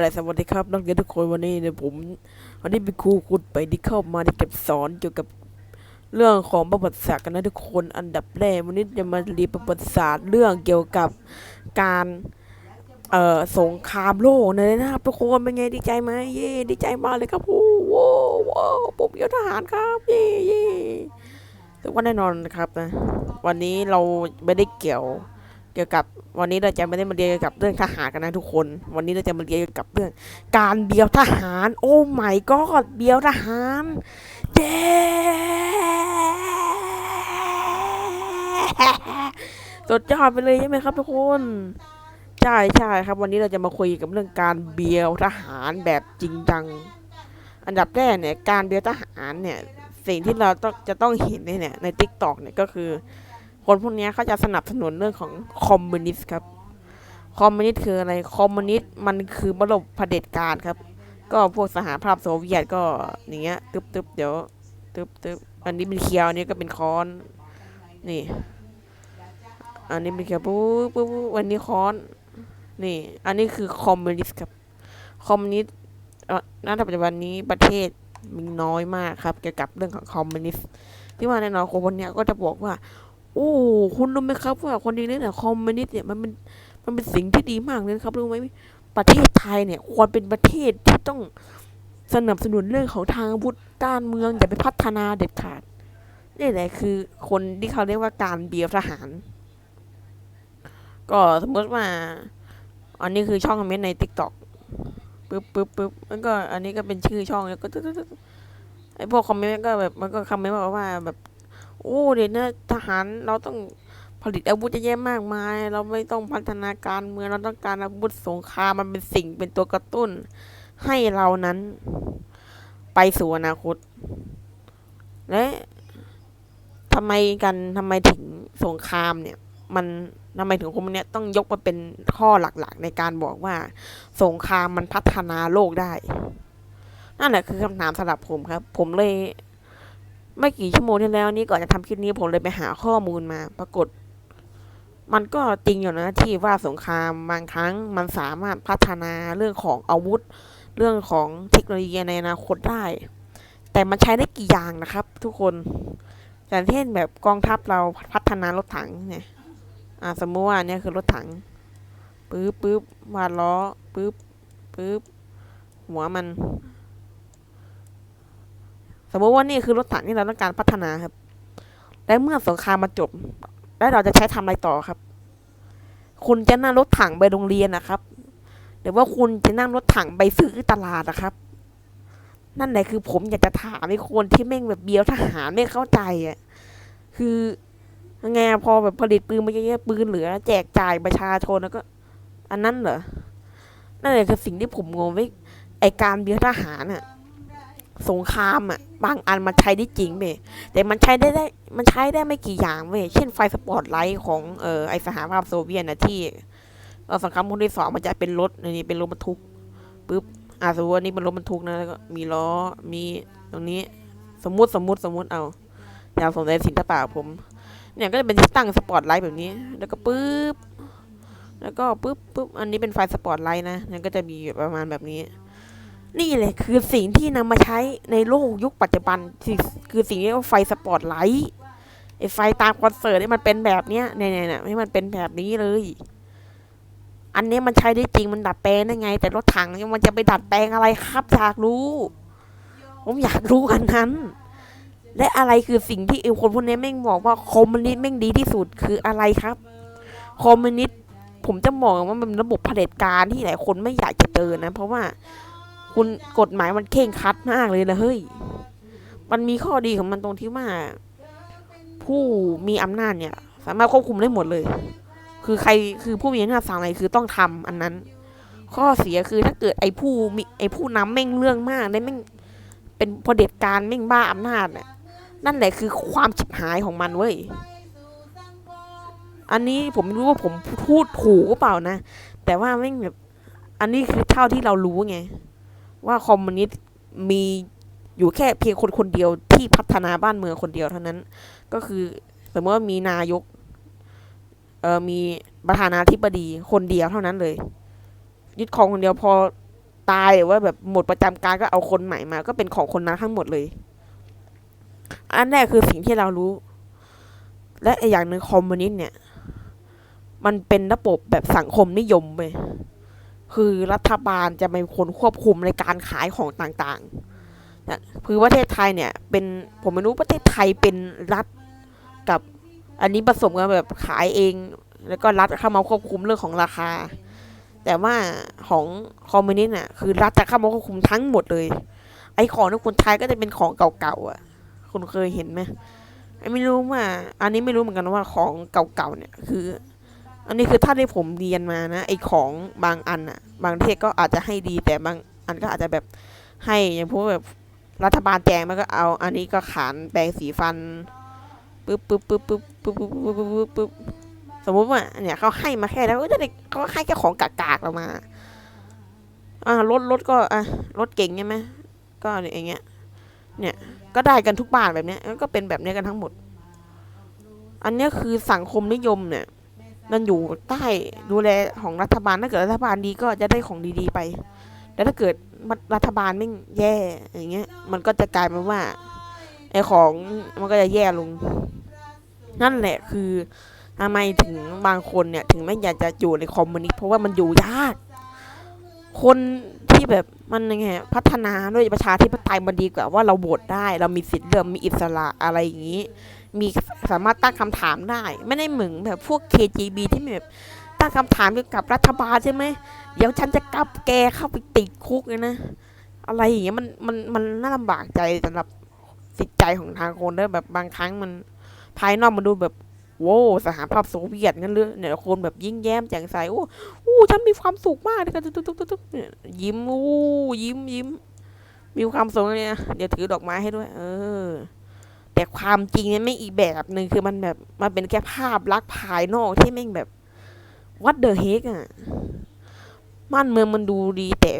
อะไรสวัสดีครับนักเรียนทุกคนวันนี้เนี่ยผมวันนี้เป็นครูคุณไปที่เข้ามาที่เก็บสอนเกี่ยวกับเรื่องของประวัติศาสตร์กันนะทุกคนอันดับแรกวันนี้จะมาเรียนประวัติศาสตร์เรื่องเกี่ยวกับการเอ่อสงครามโลกเลยนะครับทุกคนเป็นไงดีใจไหมเย่ดีใจมากเลยครับโอ้โหว้าผมเยวทหารครับเย่เย่แต่ว่าแน่นอนนะครับนะวันนี้เราไม่ได้เกี่ยว เกี่ยวกับวันนี้เราจะไม่ได้มาเรียนเกี่ยวกับเรื่องทหารกันนะทุกคน วันนี้เราจะมาเรียนเกี่ยวกับเรื่อง การเบียวทหาร โอ้ไม่ก็เบียวทหารเย้สุดยอดไปเลยใช่ไหมครับทุกคนใช่ใช่ครับ วันนี้เราจะมาคุยกับเรื่องการเบียวทหารแบบจริงจัง อันดับแรกเนี่ยการเบียวทหารเนี่ยสิ่งที่เราต้องจะต้องเห็นเนี่ยในทิกตอกเนี่ยก็คือ คนพวกนี้เขาจะสนับสนุนเรื่องของคอมมิวนิสต์ครับ คอมมิวนิสต์คืออะไร คอมมิวนิสต์มันคือระบบเผด็จการครับ ก็พวกสหภาพโซเวียตก็อย่างเงี้ยตึ๊บตึ๊บเดี๋ยวตึ๊บตึ๊บอันนี้เป็นเคียวอันนี้ก็เป็นค้อน นี่ อันนี้เป็นเคียวปุ๊บปุ๊บปุ๊บอันนี้ค้อน นี่ อันนี้คือคอมมิวนิสต์ครับ คอมมิวนิสต์ณปัจจุบันนี้ประเทศมีน้อยมากครับ เกี่ยวกับเรื่องของคอมมิวนิสต์ที่ว่าแน่นอนคนคนเนี้ยก็จะบอกว่า โอ้คุณรู้ไหมครับว่าคนดีเนี่ยคอมมิวนิสต์เนี่ยมันเป็นมันเป็นสิ่งที่ดีมากเลยครับรู้ไหมประเทศไทยเนี่ยควรเป็นประเทศที่ต้องสนับสนุนเรื่องของทางอาวุธด้านเมืองอย่าไปพัฒนาเด็ดขาดนี่แหละคือคนที่เขาเรียกว่าการเบียร์ทหาร ก็สมมติว่า อันนี้คือช่องคอมเมนต์ในทิกตอกปึ๊บปึ๊บปึ๊บแล้วก็อันนี้ก็เป็นชื่อช่องแล้วก็ไอพวกคอมเมนต์ก็แบบมันก็คอมเมนต์บอกว่าแบบ โอ้เดี๋ยวนะทหารเราต้องผลิตอาวุธเยอะแยะมากมาย เราไม่ต้องพัฒนาการเมืองเราต้องการอาวุธสงครามมันเป็นสิ่งเป็นตัวกระตุ้น ให้เรานั้น ไปสู่อนาคต และทำไมกันทำไมถึงสงครามเนี่ย มันทำไมถึงคนเนี้ยต้องยกมาเป็นข้อหลักๆ ในการบอกว่า สงครามมันพัฒนาโลกได้ นั่นแหละคือคำถามสำหรับผมครับ ผมเลย ไม่กี่ชั่วโมงที่แล้วนี้ก่อนจะทำคลิปนี้ผมเลยไปหาข้อมูลมา ปรากฏ มันก็จริงอยู่นะที่ว่าสงครามบางครั้งมันสามารถพัฒนาเรื่องของอาวุธ เรื่องของเทคโนโลยีในอนาคตได้ แต่มันใช้ได้กี่อย่างนะครับ ทุกคนอย่างเช่นแบบกองทัพเราพัฒนารถถังเนี่ยอ่าสมมติว่าเนี่ยคือรถถังปึ๊บปึ๊บวาดล้อปึ๊บปึ๊บหัวมัน สมมติว่านี่คือรถถังที่เราต้องการพัฒนาครับ และเมื่อสงครามมาจบ แล้วเราจะใช้ทำอะไรต่อครับ คุณจะนั่งรถถังไปโรงเรียนนะครับหรือว่าคุณจะนั่งรถถังไปซื้อตลาดนะครับ นั่นแหละคือผมอยากจะถามไอ้คนที่แม่งแบบเบียวทหารไม่เข้าใจอะคือยังไงพอแบบผลิตปืนมาเยอะๆปืนเหลือ แจกจ่ายประชาชนแล้วก็ อันนั้นเหรอนั่นแหละคือสิ่งที่ผมงงไว้ไอการเบียวทหารอะ สงครามอะ บางอันมันใช้ได้จริงเว้ยแต่มันใช้ได้ได้มันใช้ได้ไม่กี่อย่างเว้ยเช่นไฟสปอตไลท์ของเออไอสหภาพโซเวียตนะที่เออสงครามโลกที่สองมันจะเป็นรถอันนี้เป็นรถบรรทุกปุ๊บอะสมมติว่านี่เป็นรถบรรทุกนะแล้วก็มีล้อมีตรงนี้ สมมุติสมมุติสมมุติเอาอยากสนใจศิลปะผม เนี่ยก็จะเป็นที่ตั้งสปอตไลท์แบบนี้ แล้วก็ปุ๊บแล้วก็ปุ๊บปุ๊บอันนี้เป็นไฟสปอตไลท์นะนั่นก็จะมีประมาณแบบนี้ นี่แหละคือสิ่งที่นำมาใช้ในโลกยุคปัจจุบันคือสิ่งที่เรียกว่าไฟสปอตไลท์ไอไฟตามคอนเสิร์ตนี่มันเป็นแบบเนี้ยเนี่ยเนี่ยให้มันเป็นแบบนี้เลย อันนี้มันใช้ได้จริงมันดัดแปลงได้ไง แต่รถถังมันจะไปดัดแปลงอะไรครับอยากรู้ ผมอยากรู้อันนั้น และอะไรคือสิ่งที่ไอคนพวกนี้แม่งบอกว่าคอมมิวนิสต์แม่งดีที่สุดคืออะไรครับคอมมิวนิสต์ผมจะมองว่ามันระบบเผด็จการที่หลายคนไม่อยากจะเจอนะ เพราะว่า คุณกฎหมายมันเข่งคัดมากเลยนะเฮ้ย มันมีข้อดีของมันตรงที่ว่า ผู้มีอำนาจเนี่ย สามารถควบคุมได้หมดเลย คือใครคือผู้มีอำนาจสั่งอะไรคือต้องทำอันนั้น ข้อเสียคือถ้าเกิดไอ้ผู้มีไอ้ผู้นำแม่งเรื่องมากได้แม่งเป็นเด็จการแม่งบ้าอำนาจเนี่ยนั่นแหละคือความฉิบหายของมันเว้ย อันนี้ผมไม่รู้ว่าผมพูดถูกหรือเปล่านะ แต่ว่าแม่งแบบ อันนี้คือเท่าที่เรารู้ไง ว่าคอมมิวนิสต์มีอยู่แค่เพียงคนคนเดียวที่พัฒนาบ้านเมืองคนเดียวเท่านั้น ก็คือสมมติว่ามีนายกเออมีประธานาธิบดีคนเดียวเท่านั้นเลย ยึดครองคนเดียวพอตายหรือว่าแบบหมดประจำการก็เอาคนใหม่มา ก็เป็นของคนนั้นทั้งหมดเลย อันแรกคือสิ่งที่เรารู้ และอีกอย่างหนึ่งคอมมิวนิสต์เนี่ย มันเป็นระบบแบบสังคมนิยมเว้ย คือรัฐบาลจะเป็นคนควบคุมในการขายของต่างๆนะคือประเทศไทยเนี่ยเป็นผมไม่รู้ประเทศไทยเป็นรัฐกับอันนี้ผสมกันแบบขายเอง แล้วก็รัฐเข้ามาควบคุมเรื่องของราคา แต่ว่าของคอมมิวนิสต์น่ะคือรัฐจะเข้ามาควบคุมทั้งหมดเลย ไอ้ของที่คนไทยก็จะเป็นของเก่าๆอะคุณเคยเห็นไหมไอ้ไม่รู้ว่า อันนี้ไม่รู้เหมือนกันว่าของเก่าๆเนี่ยคือ อันนี้คือถ้าที่ผมเรียนมานะไอของบางอันอะบางประเทศก็อาจจะให้ดีแต่บางอันก็อาจจะแบบให้อย่างพวกแบบรัฐบาลแจงมันก็เอา อันนี้ก็ขานแปรงสีฟันปึ๊บปึ๊บปึ๊บปึ๊บปึ๊บปึ๊บปึ๊บปึ๊บปึ๊บปึ๊บสมมุติว่าเนี่ยเขาให้มาแค่แล้วก็จะได้เขาให้แค่ของกากๆเรามาอ่ารถรถก็อะรถเก่งใช่ไหมก็อย่างเงี้ยเนี่ยก็ได้กันทุกบ้านแบบเนี้ยก็เป็นแบบเนี้ยกันทั้งหมด อันนี้คือสังคมนิยมเนี่ย มันอยู่ใต้ดูแลของรัฐบาลถ้าเกิดรัฐบาลดีก็จะได้ของดีๆไปแต่ถ้าเกิดรัฐบาลไม่แย่อย่างเงี้ย มันก็จะกลายเป็นว่าไอ้ของมันก็จะแย่ลง นั่นแหละคือทำไมถึงบางคนเนี่ย ถึงไม่อยากจะอยู่ในคอมมิวนิสต์เพราะว่ามันอยู่ยาก คนที่แบบมันยังไงพัฒนาด้วยประชาธิปไตยมันดีกว่าว่าเราโหวตได้ เรามีสิทธิ์เลือกมีอิสระอะไรอย่างนี้ มีสามารถตั้งคำถามได้ ไม่ได้เหมือนแบบพวก KGB ที่แบบตั้งคำถามเกี่ยวกับรัฐบาลใช่ไหมเดี๋ยวฉันจะกลับแกเข้าไปติดคุกเลยนะ อะไรอย่างเงี้ยมันมันมันน่าลำบากใจสำหรับจิตใจของทางคนด้วยแบบบางครั้งมันภายนอกมันดูแบบโว้สหภาพโซเวียตงั้นเลยเนี่ยคนแบบยิ้มแย้มแจ่มใสโอ้โอ้ฉันมีความสุขมากเลยกันตุ๊กตุ๊กตุ๊กตุ๊กยิ้มโอ้ยิ้มยิ้มมีความสุขเลยนะเดี๋ยวถือดอกไม้ให้ด้วย เออ แต่ความจริงเนี่ยไม่อีกแบบหนึ่งคือมันแบบมันเป็นแค่ภาพลักษณ์ภายนอกที่แม่งแบบวัดเดอะเฮกอะบ้านเมืองมันดูดีแต่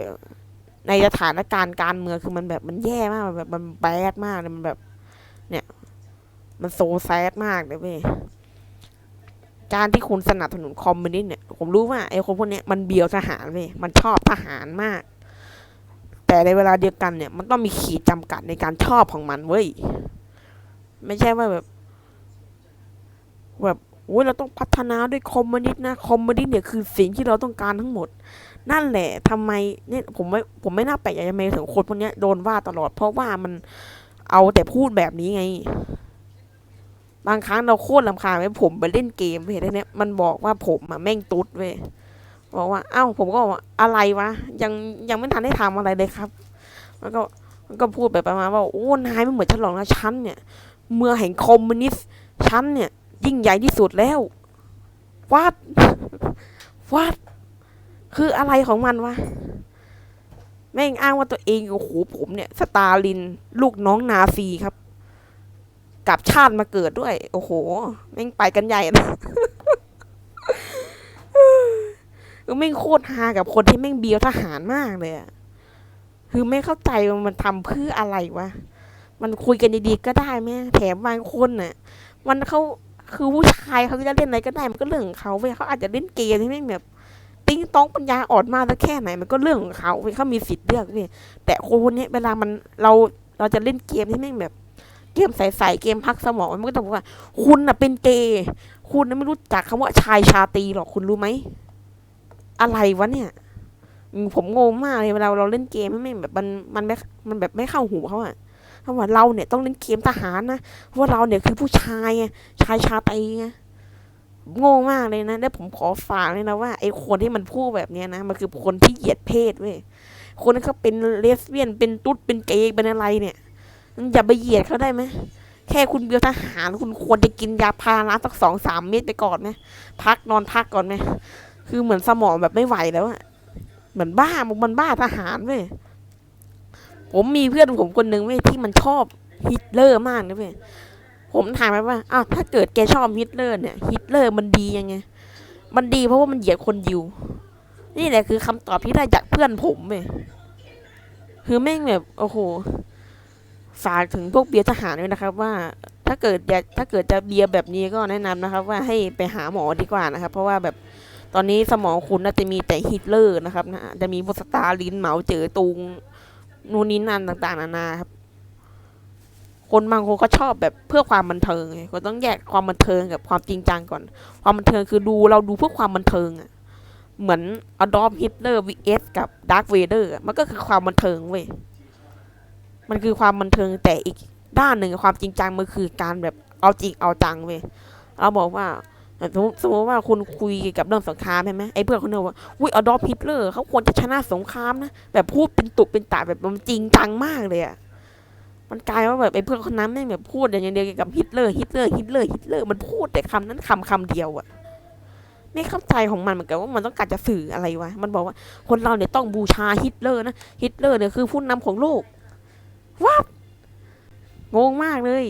ในสถานการณ์การเมืองคือมันแบบมันแย่มากมันแบบมันแบดมากเลยมันแบบ เนี่ย มันโซแซดมากเลยเว้ยการที่คุณสนับสนุนคอมมิวนิสต์เนี่ย ผมรู้ว่าไอ้คนพวกเนี้ยมันเบียวทหารเว้ยมันชอบทหารมาก แต่ในเวลาเดียวกันเนี่ย มันต้องมีขีดจำกัดในการชอบของมันเว้ย ไม่ใช่ว่าแบบ แบบโอ้ยเราต้องพัฒนาด้วยคอมมิวนิสต์นะคอมมิวนิสต์เนี่ยคือสิ่งที่เราต้องการทั้งหมด นั่นแหละทำไมเนี่ยผมไม่ผมไม่น่าแปลกใจทำไมถึงคนพวกนี้โดนว่าตลอด เพราะว่ามันเอาแต่พูดแบบนี้ไง บางครั้งเราโคตรลำคาญไปผมไปเล่นเกมเห็นเนี่ยมันบอกว่าผมอะแม่งตุ๊ดเว้ยบอกว่า เอ้า ผมก็บอกอะไรวะ ยังยังไม่ทันได้ทำอะไรเลยครับ แล้วก็มันก็พูดแบบประมาณว่าโอ้นายไม่เหมือนฉันหรอกนะฉันเนี่ย เมืองแห่งคอมมิวนิสต์ฉันเนี่ย ยิ่งใหญ่ที่สุดแล้ววัดวัดคืออะไรของมันวะ แม่งอ้างว่าตัวเองโอ้โหผมเนี่ย สตาลิน ลูกน้องนาซีครับ กลับชาติมาเกิดด้วย โอ้โห แม่งไปกันใหญ่นะคือแม่งโคตรฮากับคนที่แม่งเบียวทหารมากเลยอะคือไม่เข้าใจว่ามันทำเพื่ออะไรวะ มันคุยกันดีๆก็ได้แม่แถมบางคนน่ะ มันเขาคือผู้ชายเขาจะเล่นอะไรก็ได้มันก็เรื่องของเขาเว้ยเขาอาจจะเล่นเกมที่แม่แบบติ้งต้องปัญญาอ่อนมากสักแค่ไหน มันก็เรื่องของเขาเว้ยเขามีสิทธิ์เลือกเว้ยแต่คนนี้เวลามันเราเราจะเล่นเกมที่แม่แบบเกมใสๆเกมพักสมองมันก็ต้องบอกว่า คุณน่ะเป็นเกย์คุณน่ะไม่รู้จักคำว่าชายชาตรีหรอกคุณรู้ไหมอะไรวะเนี่ยผมงงมากเลยเวลาเราเล่นเกมไม่แบบมันมันไม่มันแบบไม่เข้าหูเขาอะ เขาะว่าเราเนี่ยต้องเล่นเกมทหารนะเพราะว่าเราเนี่ยคือผู้ชายไงชายชาตรีไงผมงงมากเลยนะ แล้วผมขอฝากเลยนะว่าไอ้คนที่มันพูดแบบนี้นะ มันคือคนที่เหยียดเพศเว้ย คนที่เขาเป็นเลสเบี้ยน เป็นตุ๊ด เป็นเกย์ เป็นอะไรเนี่ย อย่าไปเหยียดเขาได้ไหม แค่คุณเบียวทหารคุณควรจะกินยาพาราสักสองสามเม็ดไปก่อนไหม พักนอนพักก่อนไหม คือเหมือนสมองแบบไม่ไหวแล้วอะเหมือนบ้ามันบ้าทหารเว้ย ผมมีเพื่อนผมคนหนึ่งเว้ยที่มันชอบฮิตเลอร์มากนะเว้ยผมถามไปว่าอ้าวถ้าเกิดแกชอบฮิตเลอร์เนี่ยฮิตเลอร์มันดียังไง มันดีเพราะว่ามันเหยียดคนยิว นี่แหละคือคำตอบที่ได้จากเพื่อนผมเว้ยคือแม่งแบบโอ้โหฝากถึงพวกเบียร์ทหารด้วยนะครับ ว่าถ้าเกิดถ้าเกิดจะเบียร์แบบนี้ก็แนะนำนะครับ ว่าให้ไปหาหมอดีกว่านะครับ เพราะว่าแบบตอนนี้สมองคุณน่าจะมีแต่ฮิตเลอร์นะครับนะจะมีพวกสตาลินเหมาเจ๋อตุง นู่นนี่นั่นต่าง ๆ นานาครับ คนบางคนก็ชอบแบบเพื่อความบันเทิงไงก็ต้องแยกความบันเทิงกับความจริงจังก่อน ความบันเทิงคือดูเราดูเพื่อความบันเทิงอะเหมือนอดอล์ฟฮิตเลอร์ vs กับดาร์ v เวเดอร์มันก็คือความบันเทิงเว้ยมันคือความบันเทิงแต่อีกด้านหนึ่งความจริงจังมันคือการแบบเอาจริงเอาจังเว้ยเราบอกว่า สมมติสมมติว่าคุณคุยกับเรื่องสงครามใช่ไหมไอ้เพื่อนคนนึงว่าอุ้ยอดอล์ฟฮิตเลอร์เขาควรจะชนะสงครามนะแบบพูดเป็นตุเป็นตาแบบมันจริงจังมากเลยอะมันกลายว่าแบบไอ้เพื่อนคนนั้นไม่งแบบพูดอย่างเดียวเกี่ยวกับฮิตเลอร์ฮิตเลอร์ฮิตเลอร์ฮิตเลอร์มันพูดแต่คำนั้นคำคำเดียวอะไม่เข้าใจของมันเหมือนกันว่ามันต้องการจะสื่ออะไรวะมันบอกว่า คนเราเนี่ยต้องบูชาฮิตเลอร์นะฮิตเลอร์เนี่ยคือผู้นำของโลกว้างงมากเลย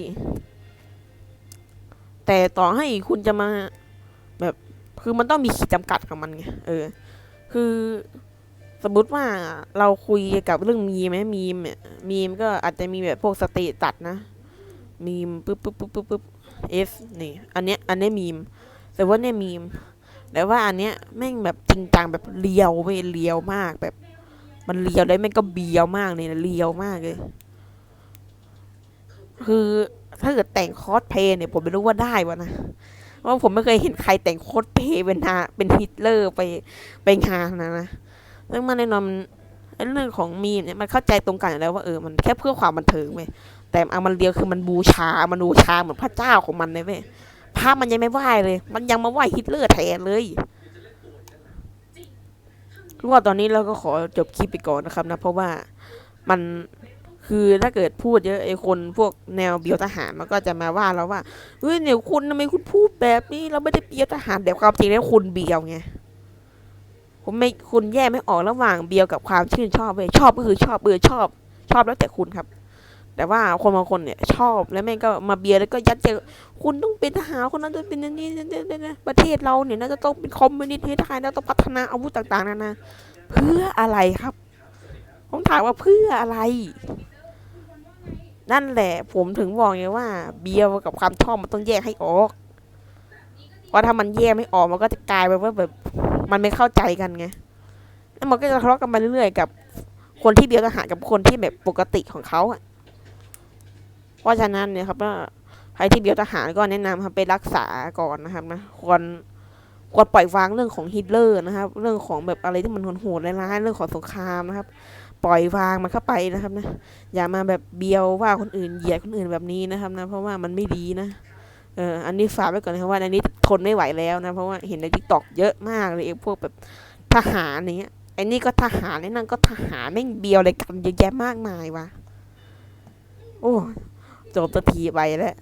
แต่ต่อให้คุณจะมาแบบคือมันต้องมีขีดจำกัดของมันไงเออ คือสมมติว่าเราคุยกับเรื่องมีไหมมีมเนี่ยมีมก็อาจจะมีแบบพวกสเตตัสนะ มีมปุ๊บปุ๊บปุ๊บปุ๊บปุ๊บเอฟนี่ อันเนี้ยอันเนี้ยมีม แต่ว่าเนี่ยมีม แต่ว่าอันเนี้ยแม่งแบบจริงจังแบบเลียวเว้ยเลียวมากแบบ มันเลียวได้แม่งก็เบียวมากเลยนะเลียวมากเลย คือ ถ้าเกิดแต่งคอสเพลย์เนี่ยผมไม่รู้ว่าได้วะนะเพราผมไม่เคยเห็นใครแต่งโคสเพลย์เป็นฮาเป็นฮิตเลอร์ไปไปงานนะนะเรื่องมันแน่นอนเรื่องของมีมเนี่ยมันเข้าใจตรงกันอยู่แล้วว่าเออมันแค่เพื่อความบันเทิงเว้ยแต่เอามันเดียวคือมันบูชา มันบูชาเหมือนพระเจ้าของมันเลยเว้ยพระมันยังไม่ไหว้เลย มันยังมาไหว้ฮิตเลอร์แทนเลยรู้ว่าตอนนี้เราก็ขอจบคลิปไปก่อนนะครับนะเพราะว่ามัน คือถ้าเกิดพูดเยอะไอ้คนพวกแนวเบียวทหารมันก็จะมาว่าเราว่าเฮ้ยเนี่ยคุณทำไมคุณพูดแบบนี้เราไม่ได้เบียวทหารแต่ความจริงแล้วคุณเบียวไงผมไม่คุณแยกไม่ออกระหว่างเบียวกับความชื่นชอบเว้ยชอบก็คือชอบเออชอบ ชอบแล้วแต่คุณครับ แต่ว่าคนบางคนเนี่ยชอบแล้วแม่งก็มาเบียวแล้วก็ยัดเจอคุณต้องเป็นทหารคนนั้นต้องเป็นอย่างนี้ประเทศเราเนี่ยน่าจะต้องเป็นคอมมิวนิสต์ให้ไทยเราต้องพัฒนาอาวุธต่างๆนานาเพื่ออะไรครับผมถามว่าเพื่ออะไร นั่นแหละ ผมถึงบอกไงว่า เบียวกับความชอบมันต้องแยกให้ออกเพราะถ้ามันแยกไม่ออกมันก็จะกลายเป็นว่าแบบ มันไม่เข้าใจกันไงแล้วมันก็จะทะเลาะกันไปเรื่อยๆกับ คนที่เบียวทหารกับคนที่แบบปกติของเขาอะเพราะฉะนั้นเนี่ยครับว่าใครที่เบียวทหารก็แนะนำครับไปรักษาก่อนนะครับนะควรควรปล่อยวางเรื่องของฮิตเลอร์นะครับ เรื่องของแบบอะไรที่มันโหดร้ายๆเรื่องของสงครามนะครับ ปล่อยวางมันเข้าไปนะครับนะ อย่ามาแบบเบียวว่าคนอื่นเหยียดคนอื่นแบบนี้นะครับนะ เพราะว่ามันไม่ดีนะ เอออันนี้ฝากไว้ก่อนนะครับว่าอันนี้ทนไม่ไหวแล้วนะ เพราะว่าเห็นในทิกตอกเยอะมากเลยพวกแบบทหารอย่างเงี้ยไอ้นี่ก็ทหารไอ้นั่นก็ทหารแม่งเบียวอะไรกันเยอะแยะมากมายวะ โอ้จบตัวทีไปแล้ว